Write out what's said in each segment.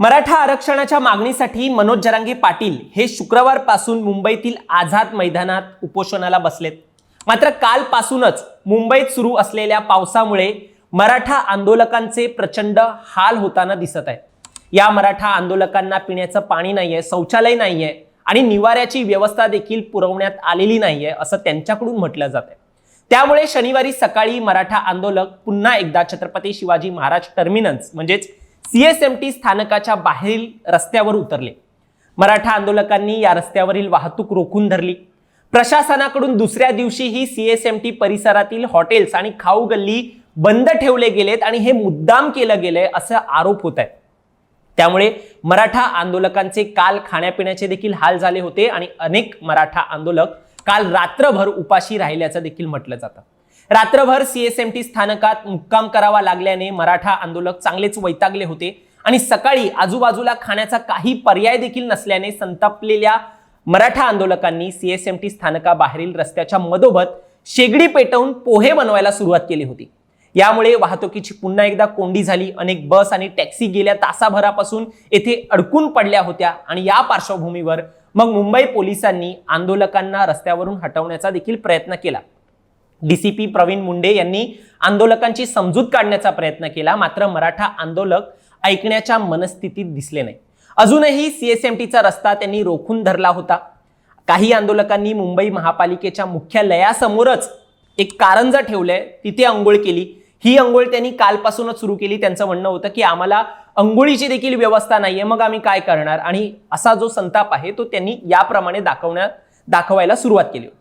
मराठा आरक्षणाच्या मागणीसाठी मनोज जरांगे पाटील हे शुक्रवारपासून मुंबईतील आझाद मैदानात उपोषणाला बसलेत. मात्र कालपासूनच मुंबईत सुरू असलेल्या पावसामुळे मराठा आंदोलकांचे प्रचंड हाल होताना दिसत आहे या मराठा आंदोलकांना पिण्याचं पाणी नाहीये शौचालय नाहीये आणि निवाऱ्याची व्यवस्था देखील पुरवण्यात आलेली नाहीये असं त्यांच्याकडून म्हटलं जात आहे त्यामुळे शनिवारी सकाळी मराठा आंदोलक पुन्हा एकदा छत्रपती शिवाजी महाराज टर्मिनस म्हणजेच सीएसएमटी स्थानकाच्या बाहेरील रस्त्यावर उतरले. मराठा आंदोलकांनी या रस्त्यावरील वाहतूक रोखून धरली. प्रशासनाकडून दुसऱ्या दिवशीही सीएसएमटी परिसरातील हॉटेल्स आणि खाऊ गल्ली बंद ठेवले गेलेत आणि हे मुद्दाम केलं गेलंय असं आरोप होत आहे त्यामुळे मराठा आंदोलकांचे काल खाण्यापिण्याचे देखील हाल झाले होते आणि अनेक मराठा आंदोलक काल रात्रभर उपाशी राहिल्याचं देखील म्हटलं जातं. रात्रभर सीएसएमटी स्थानकात मुक्काम करावा लागल्याने मराठा आंदोलक चांगलेच वैतागले होते. आणि सकाळी आजूबाजूला खाण्याचा काही पर्याय देखील नसल्याने संतापलेल्या मराठा आंदोलकांनी सीएसएमटी स्थानकाबाहेरील रस्त्याच्या मधोमध शेगडी पेटवून पोहे बनवायला सुरुवात केली होती. यामुळे वाहतुकीची पुन्हा एकदा कोंडी झाली. अनेक बस आणि टॅक्सी गेल्या तासाभरापासून येथे अडकून पडल्या होत्या आणि या पार्श्वभूमीवर मग मुंबई पोलिसांनी आंदोलकांना रस्त्यावरून हटवण्याचा देखील प्रयत्न केला. डीसीपी प्रवीण मुंडे यांनी आंदोलकांची समजूत काढण्याचा प्रयत्न केला. मात्र मराठा आंदोलक ऐकण्याच्या मनस्थितीत दिसले नाही. अजूनही सीएसएमटीचा रस्ता त्यांनी रोखून धरला होता. काही आंदोलकांनी मुंबई महापालिकेच्या मुख्यालयासमोरच एक कारंजा ठेवलंय. तिथे अंघोळ केली. ही अंघोळ त्यांनी कालपासूनच सुरू केली. त्यांचं म्हणणं होतं की आम्हाला अंघोळीची देखील व्यवस्था नाहीये. मग आम्ही काय करणार? आणि असा जो संताप आहे तो त्यांनी याप्रमाणे दाखवण्यात दाखवायला सुरुवात केली होती.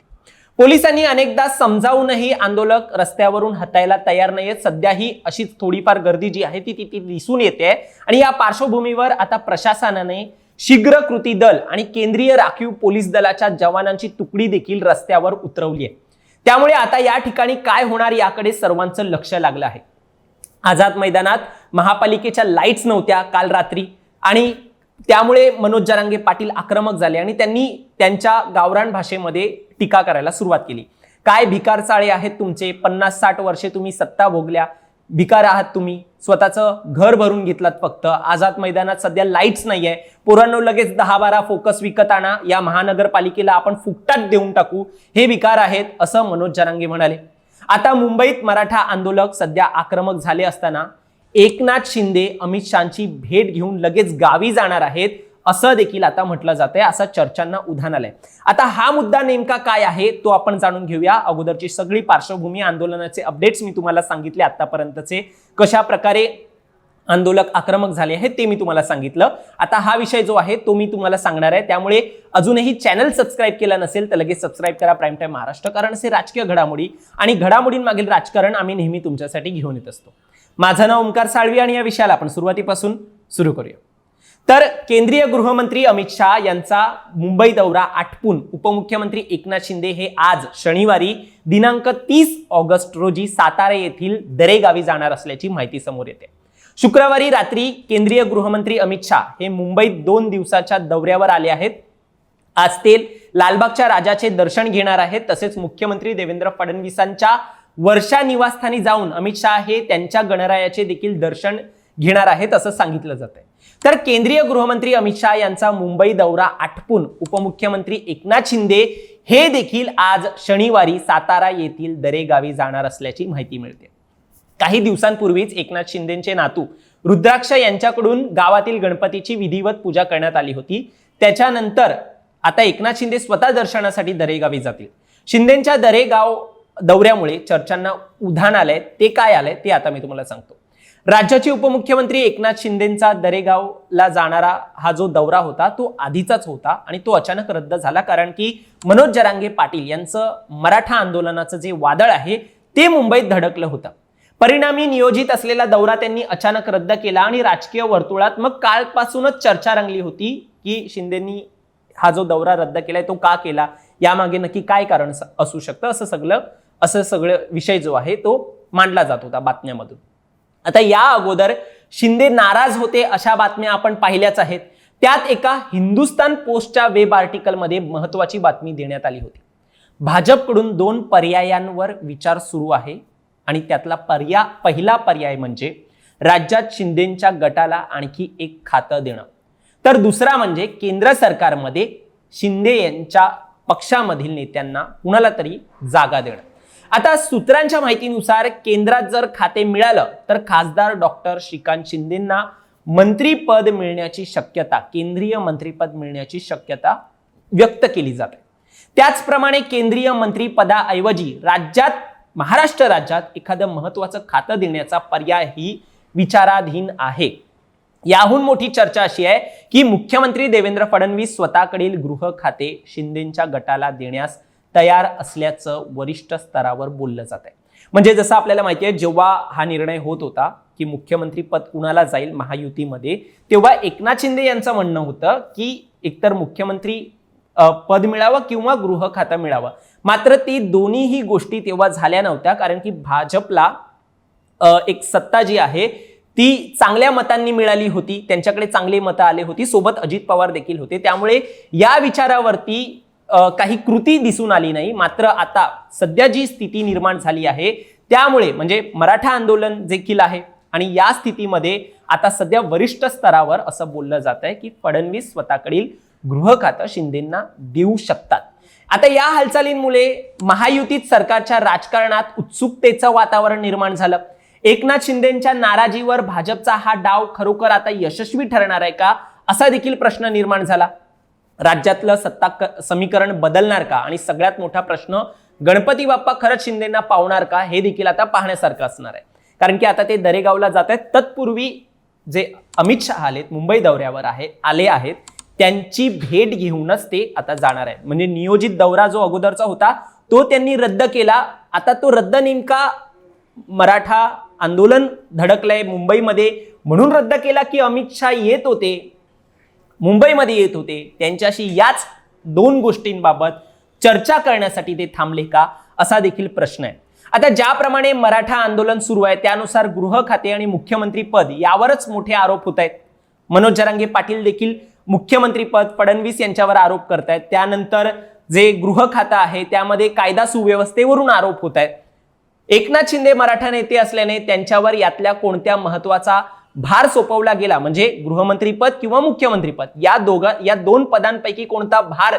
पोलिसांनी अनेकदा समजावूनही आंदोलक रस्त्यावरून हटायला तयार नाहीयेत. सध्याही अशीच थोडीफार गर्दी जी आहे ती तिथे दिसून येते. आणि या पार्श्वभूमीवर आता प्रशासनाने शीघ्र कृती दल आणि केंद्रीय राखीव पोलीस दलाच्या जवानांची तुकडी देखील रस्त्यावर उतरवली आहे. त्यामुळे आता या ठिकाणी काय होणार याकडे सर्वांचं लक्ष लागलं आहे. आझाद मैदानात महापालिकेच्या लाईट्स नव्हत्या काल रात्री आणि त्यामुळे मनोज जरांगे पाटील आक्रमक झाले आणि त्यांनी त्यांच्या गावरान भाषेमध्ये टीका करायला सुरुवात केली. काय भिकार चाळे आहेत तुमचे? पन्नास साठ वर्षे तुम्ही सत्ता भोगल्या. भिकार आहात तुम्ही. स्वतःचं घर भरून घेतलात फक्त. आझाद मैदानात सध्या लाईट्स नाहीये. पोरांनो लगेच दहा बारा फोकस विकत आणा. या महानगरपालिकेला आपण फुकटात देऊन टाकू. हे विकार आहेत असं मनोज जरांगे म्हणाले. आता मुंबईत मराठा आंदोलक सध्या आक्रमक झाले असताना एकनाथ शिंदे अमित शहाची भेट घेऊन लगेच गावी जाणार आहेत असं देखील आता म्हटलं जातंय असं चर्चांना उधाण आलंय. आता हा मुद्दा नेमका काय आहे तो आपण जाणून घेऊया. अगोदरची सगळी पार्श्वभूमी आंदोलनाचे अपडेट्स मी तुम्हाला सांगितले आतापर्यंतचे. कशा प्रकारे आंदोलक आक्रमक झाले आहेत ते मी तुम्हाला सांगितलं. आता हा विषय जो आहे तो मी तुम्हाला सांगणार आहे. त्यामुळे अजूनही चॅनल सबस्क्राईब केला नसेल तर लगेच सबस्क्राईब करा. प्राईम टाईम महाराष्ट्र कारण असे राजकीय घडामोडी आणि घडामोडींमागील राजकारण आम्ही नेहमी तुमच्यासाठी घेऊन येत असतो. माझं नाव ओंकार साळवी आणि या विषयाला आपण सुरुवातीपासून सुरू करूया. तर केंद्रीय गृहमंत्री अमित शहा यांचा मुंबई दौरा आटपून उपमुख्यमंत्री एकनाथ शिंदे हे आज शनिवारी दिनांक तीस ऑगस्ट रोजी सातारा येथील दरेगावी जाणार असल्याची माहिती समोर येते. शुक्रवारी रात्री केंद्रीय गृहमंत्री अमित शहा हे मुंबईत दोन दिवसाच्या दौऱ्यावर आले आहेत. आज ते लालबागच्या राजाचे दर्शन घेणार आहेत. तसेच मुख्यमंत्री देवेंद्र फडणवीसांच्या वर्षा निवासस्थानी जाऊन अमित शहा हे त्यांच्या गणरायाचे देखील दर्शन घेणार आहेत असं सांगितलं जात आहे तर केंद्रीय गृहमंत्री अमित शहा यांचा मुंबई दौरा आटपून उपमुख्यमंत्री एकनाथ शिंदे हे देखील आज शनिवारी सातारा येथील दरेगावी जाणार असल्याची माहिती मिळते. काही दिवसांपूर्वीच एकनाथ शिंदेचे नातू रुद्राक्ष यांच्याकडून गावातील गणपतीची विधिवत पूजा करण्यात आली होती. त्याच्यानंतर आता एकनाथ शिंदे स्वतः दर्शनासाठी दरेगावी जातील. शिंदेच्या दरेगाव दौऱ्यामुळे चर्चांना उधाण आलंय ते काय आलंय ते आता मी तुम्हाला सांगतो. राज्याचे उपमुख्यमंत्री एकनाथ शिंदेचा दरेगावला जाणारा हा जो दौरा होता तो आधीचाच होता आणि तो अचानक रद्द झाला कारण की मनोज जरांगे पाटील यांचं मराठा आंदोलनाचं जे वादळ आहे ते मुंबईत धडकलं होतं. परिणामी नियोजित असलेला दौरा त्यांनी अचानक रद्द केला आणि राजकीय वर्तुळात मग कालपासूनच चर्चा रंगली होती की शिंदेनी हा जो दौरा रद्द केलाय तो का केला? यामागे नक्की काय कारण असू शकतं असं सगळं असं सगळं विषय जो आहे तो मांडला जात होता बातम्यामधून. आता या अगोदर शिंदे नाराज होते अशा बातम्या आपण पाहिल्याच आहेत. त्यात एका हिंदुस्तान पोस्टच्या वेब आर्टिकलमध्ये महत्वाची बातमी देण्यात आली होती. भाजपकडून दोन पर्यायांवर विचार सुरू आहे आणि त्यातला पर्याय पहिला पर्याय म्हणजे राज्यात शिंदेच्या गटाला आणखी एक खातं देणं. तर दुसरा म्हणजे केंद्र सरकारमध्ये शिंदे यांच्या पक्षामधील नेत्यांना कुणाला तरी जागा देणं. आता सूत्रांच्या माहितीनुसार केंद्रात जर खाते मिळालं तर खासदार डॉक्टर श्रीकांत शिंदेंना मंत्रीपद मिळण्याची शक्यता केंद्रीय मंत्रीपद मिळण्याची शक्यता व्यक्त केली जाते त्याचप्रमाणे केंद्रीय मंत्रीपदाऐवजी राज्यात महाराष्ट्र राज्यात एखादं महत्वाचं खातं देण्याचा पर्यायही विचाराधीन आहे. याहून मोठी चर्चा अशी आहे की मुख्यमंत्री देवेंद्र फडणवीस स्वतःकडील गृह खाते शिंदेच्या गटाला देण्यास तयार असल्याचं वरिष्ठ स्तरावर बोललं जात आहे म्हणजे जसं आपल्याला माहिती आहे जेव्हा हा निर्णय होत होता की मुख्यमंत्री पद कुणाला जाईल महायुतीमध्ये तेव्हा एकनाथ शिंदे यांचं म्हणणं होतं की एकतर मुख्यमंत्री पद मिळावं किंवा गृह खातं मिळावं. मात्र ती दोन्हीही गोष्टी तेव्हा झाल्या नव्हत्या कारण की भाजपला एक सत्ता जी आहे ती चांगल्या मतांनी मिळाली होती त्यांच्याकडे चांगली मतं आले होती सोबत अजित पवार देखील होते. त्यामुळे या विचारावरती काही कृती दिसून आली नाही. मात्र आता सध्या जी स्थिती निर्माण झाली आहे त्यामुळे म्हणजे मराठा आंदोलन देखील आहे आणि या स्थितीमध्ये आता सध्या वरिष्ठ स्तरावर असं बोललं जात आहे की फडणवीस स्वतःकडील गृह खातं शिंदेना देऊ शकतात. आता या हालचालींमुळे महायुतीत सरकारच्या राजकारणात उत्सुकतेचं वातावरण निर्माण झालं. एकनाथ शिंदेच्या नाराजीवर भाजपचा हा डाव खरोखर आता यशस्वी ठरणार आहे का असा देखील प्रश्न निर्माण झाला. राज्यातलं सत्ता क- समीकरण बदलणार का? आणि सगळ्यात मोठा प्रश्न गणपती बाप्पा खरंच शिंदेना पावणार का? हे देखील आता पाहण्यासारखं असणार आहे. कारण की आता ते दरेगावला जात आहेत. तत्पूर्वी जे अमित शहा आलेत मुंबई दौऱ्यावर आहे आले आहेत त्यांची भेट घेऊनच ते आता जाणार आहेत. म्हणजे नियोजित दौरा जो अगोदरचा होता तो त्यांनी रद्द केला. आता तो रद्द नेमका मराठा आंदोलन धडकलंय मुंबईमध्ये. म्हणून रद्द केला की अमित शहा येत होते. मुंबईमध्ये येत होते. त्यांच्याशी याच दोन गोष्टींबाबत चर्चा करण्यासाठी ते थांबले का? असा देखील प्रश्न आहे. आता ज्याप्रमाणे मराठा आंदोलन सुरू आहे त्यानुसार गृह खाते आणि मुख्यमंत्री पद यावरच मोठे आरोप होत आहेत. मनोज जरांगे पाटील देखील मुख्यमंत्री पद फडणवीस यांच्यावर आरोप करतायत. त्यानंतर जे गृह खातं आहे त्यामध्ये कायदा सुव्यवस्थेवरून आरोप होत आहेत. एकनाथ शिंदे मराठा नेते असल्याने त्यांच्यावर यातल्या कोणत्या महत्त्वाचा भार सोपवला गेला म्हणजे गृहमंत्रीपद किंवा मुख्यमंत्रीपद या दोघा या दोन पदांपैकी कोणता भार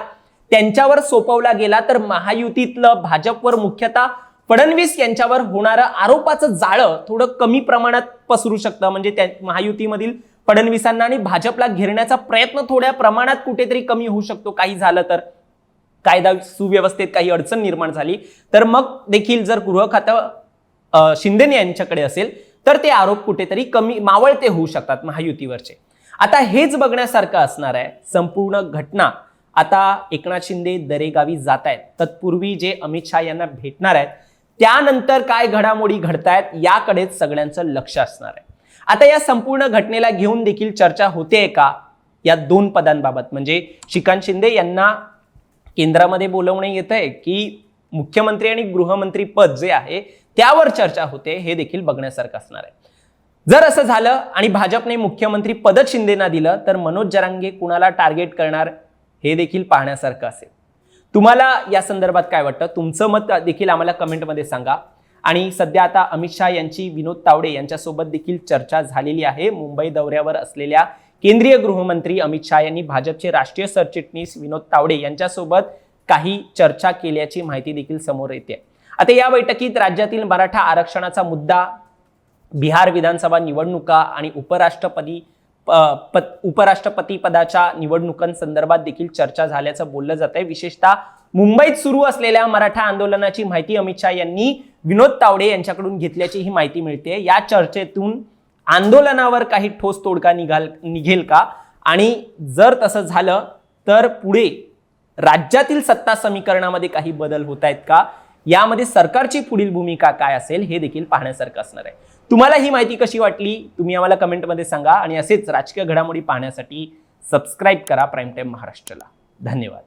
त्यांच्यावर सोपवला गेला तर महायुतीतलं भाजपवर मुख्यतः फडणवीस यांच्यावर होणारं आरोपाचं जाळं थोडं कमी प्रमाणात पसरू शकतं म्हणजे त्या महायुतीमधील फडणवीसांना आणि भाजपला घेरण्याचा प्रयत्न थोड्या प्रमाणात कुठेतरी कमी होऊ शकतो. काही झालं तर कायदा सुव्यवस्थेत काही अडचण निर्माण झाली. तर मग देखील जर गृह खातं शिंदे यांच्याकडे असेल तर ते आरोप कुठेतरी कमी मावळते होऊ शकतात महायुतीवरचे. आता हेच बघण्यासारखं असणार आहे. संपूर्ण घटना आता एकनाथ शिंदे दरेगावी जात आहेत तत्पूर्वी जे अमित शहा यांना भेटणार आहेत त्यानंतर काय घडामोडी घडतायत याकडेच सगळ्यांचं लक्ष असणार आहे. आता या संपूर्ण घटनेला घेऊन देखील चर्चा होते का? या दोन पदांबाबत. म्हणजे श्रीकांत शिंदे यांना केंद्रामध्ये बोलवणे येत आहे की मुख्यमंत्री आणि गृहमंत्री पद जे आहे त्यावर चर्चा होते हे देखील बघण्यासारखं असणार आहे. जर असं झालं आणि भाजपने मुख्यमंत्री पदच शिंदेना दिलं तर मनोज जरांगे कुणाला टार्गेट करणार हे देखील पाहण्यासारखं असेल. तुम्हाला या संदर्भात काय वाटतं? तुमचं मत देखील आम्हाला कमेंटमध्ये सांगा. आणि सध्या आता अमित शहा यांची विनोद तावडे यांच्यासोबत देखील चर्चा झालेली आहे. मुंबई दौऱ्यावर असलेल्या केंद्रीय गृहमंत्री अमित शहा यांनी भाजपचे राष्ट्रीय सरचिटणीस विनोद तावडे यांच्यासोबत काही चर्चा केल्याची माहिती देखील समोर येते. आता या बैठकीत राज्यातील मराठा आरक्षणाचा मुद्दा बिहार विधानसभा निवडणुका आणि उपराष्ट्रपती प- पद- उपराष्ट्रपती पदाच्या निवडणुकांसंदर्भात देखील चर्चा झाल्याचं बोललं जात आहे विशेषतः मुंबईत सुरू असलेल्या मराठा आंदोलनाची माहिती अमित शहा यांनी विनोद तावडे यांच्याकडून घेतल्याची ही माहिती मिळते. या चर्चेतून आंदोलनावर काही ठोस तोडगा निघाल निघेल का? आणि जर तसं झालं तर पुढे राज्यातील सत्ता समीकरणामध्ये काही बदल होत आहेत का? यामध्ये सरकारची पुढील भूमिका काय असेल हे देखील पाहण्यासारखं असणार आहे. तुम्हाला ही माहिती कशी वाटली? तुम्ही आम्हाला कमेंटमध्ये सांगा आणि असेच राजकीय घडामोडी पाहण्यासाठी सबस्क्राईब करा प्राईम टाईम महाराष्ट्राला. धन्यवाद.